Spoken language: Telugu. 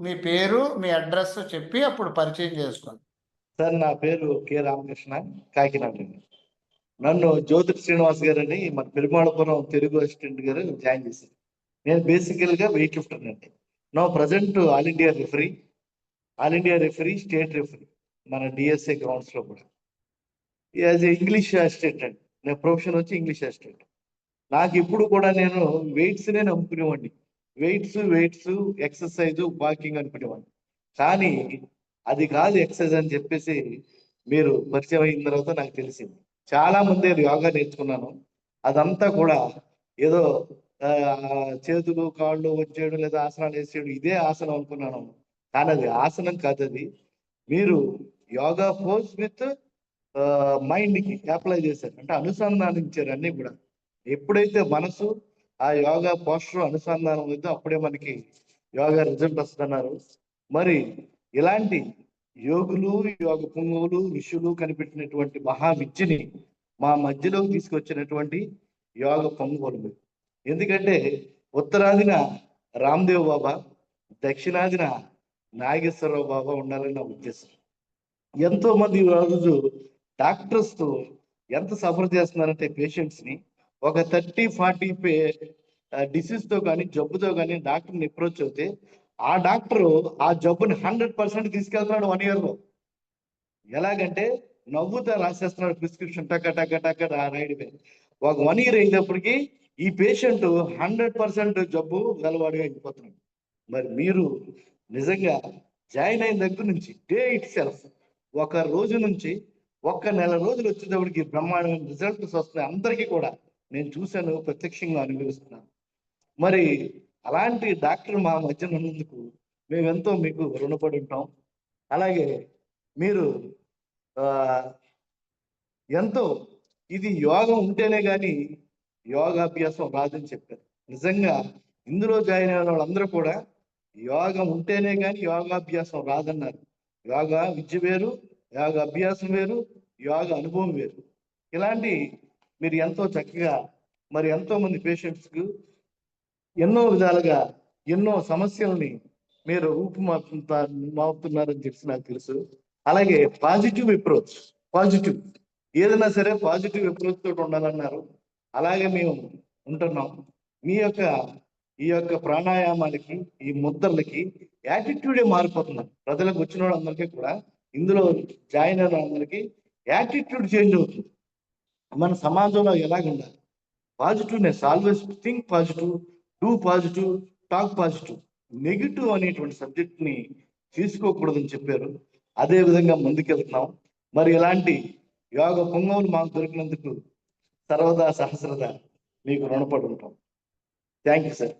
మీ పేరు మీ అడ్రస్ చెప్పి అప్పుడు పరిచయం చేసుకోండి. సార్ నా పేరు కె రామకృష్ణ కాకినాడ. అండి. నన్ను జ్యోతి శ్రీనివాస్ గారు అని మన పెరుమాళపురం తెలుగు అసిస్టెంట్ గారు జాయిన్ చేశారు. నేను బేసికల్గా వెయిట్ లిఫ్టర్ అండి. నా present all India referee all India referee state referee మన డిఎస్ఏ గ్రౌండ్స్లో కూడా. యాజ్ ఇంగ్లీష్ అసిస్టెంట్ అండి. నా ప్రొఫెషన్ వచ్చి ఇంగ్లీష్ అసిస్టెంట్. నాకు ఇప్పుడు కూడా నేను వెయిట్స్ నే నమ్ముకునేవాడిని. వెయిట్స్ వెయిట్స్ ఎక్సర్సైజ్ వాకింగ్ అనుకునేవాడిని కానీ అది కాదు ఎక్సర్సైజ్ అని చెప్పేసి మీరు పరిచయం అయిన తర్వాత నాకు తెలిసింది. చాలా మంది యోగా నేర్చుకున్నాను. అదంతా కూడా ఏదో చేతులు కాళ్ళు వచ్చేయడం లేదా ఆసనాలు వేసేయడం ఇదే ఆసనం అనుకున్నాను. కానీ అది ఆసనం కాదు అది. మీరు యోగా ఫోర్స్ విత్ మైండ్కి అప్లై చేశారు. అంటే అనుసంధానించారు అన్నీ కూడా. ఎప్పుడైతే మనసు ఆ యోగా పోస్టర్ అనుసంధానం ఉంది అప్పుడే మనకి యోగా రిజల్ట్ వస్తున్నారు మరి ఇలాంటి యోగులు యోగ పుంగువులు ఋషులు కనిపెట్టినటువంటి మహా విద్యని మా మధ్యలోకి తీసుకొచ్చినటువంటి యోగ పొంగువులు. ఎందుకంటే ఉత్తరాదిన రామ్దేవ్ బాబా దక్షిణాదిన నాగేశ్వరరావు బాబా ఉండాలని నా ఉద్దేశం. ఎంతో మంది రోజు డాక్టర్స్తో ఎంత సఫర్ చేస్తున్నారంటే పేషెంట్స్ని ఒక థర్టీ ఫార్టీ పే డిసీజ్తో కానీ జబ్బుతో కానీ డాక్టర్ని అప్రోచ్ అవుతే ఆ డాక్టర్ ఆ జబ్బుని హండ్రెడ్ పర్సెంట్ తీసుకెళ్తున్నాడు వన్ ఇయర్లో. ఎలాగంటే నవ్వుతా రాసేస్తున్నాడు ప్రిస్క్రిప్షన్ టక టక టక్క రా- రాయడమే ఒక వన్ ఇయర్ అయినప్పటికీ ఈ పేషెంట్ హండ్రెడ్ పర్సెంట్ జబ్బు గలవాడిగా అయిపోతున్నాడు మరి మీరు నిజంగా జాయిన్ అయిన దగ్గర నుంచి డే ఇట్ సెల్ఫ్ ఒక రోజు నుంచి ఒక్క నెల రోజులు వచ్చేటప్పటికి బ్రహ్మాండమైన రిజల్ట్స్ వస్తున్నాయి అందరికీ కూడా. నేను చూశాను ప్రత్యక్షంగా అనుభవిస్తున్నాను. మరి అలాంటి డాక్టర్ మా మధ్యన ఉన్నందుకు మేమెంతో మీకు రుణపడి ఉంటాం. అలాగే మీరు ఎంతో ఇది యోగం ఉంటేనే కానీ యోగాభ్యాసం రాదని చెప్పారు. నిజంగా ఇందులో జాయిన్ అయిన వాళ్ళందరూ కూడా యోగం ఉంటేనే కానీ యోగాభ్యాసం రాదన్నారు. యోగా విద్య వేరు యోగ అభ్యాసం వేరు యోగ అనుభవం వేరు. ఇలాంటి మీరు ఎంతో చక్కగా మరి ఎంతో మంది పేషెంట్స్కు ఎన్నో విధాలుగా ఎన్నో సమస్యల్ని మీరు రూపుమాపుతా మాపుతున్నారని చెప్పి నాకు తెలుసు. అలాగే పాజిటివ్ అప్రోచ్ పాజిటివ్ ఏదైనా సరే పాజిటివ్ అప్రోచ్ తోటి ఉండాలన్నారు. అలాగే మేము ఉంటున్నాం. మీ యొక్క ఈ యొక్క ప్రాణాయామాలకి ఈ ముద్రలకి యాటిట్యూడే మారిపోతున్నాం ప్రజలకు వచ్చిన వాళ్ళందరికీ కూడా ఇందులో జాయిన్ అయిన వాళ్ళందరికీ యాటిట్యూడ్ చేంజ్ అవుతుంది. మన సమాజంలో ఎలాగ ఉండాలి positiveness always think positive do positive talk positive negative అనేటువంటి సబ్జెక్ట్ని తీసుకోకూడదని చెప్పారు. అదే విధంగా ముందుకెళ్తున్నాం. మరి ఇలాంటి యోగ పొంగవులు మాకు దొరికినందుకు సర్వదా సహస్రదా మీకు రుణపడి ఉంటాం. Thank you sir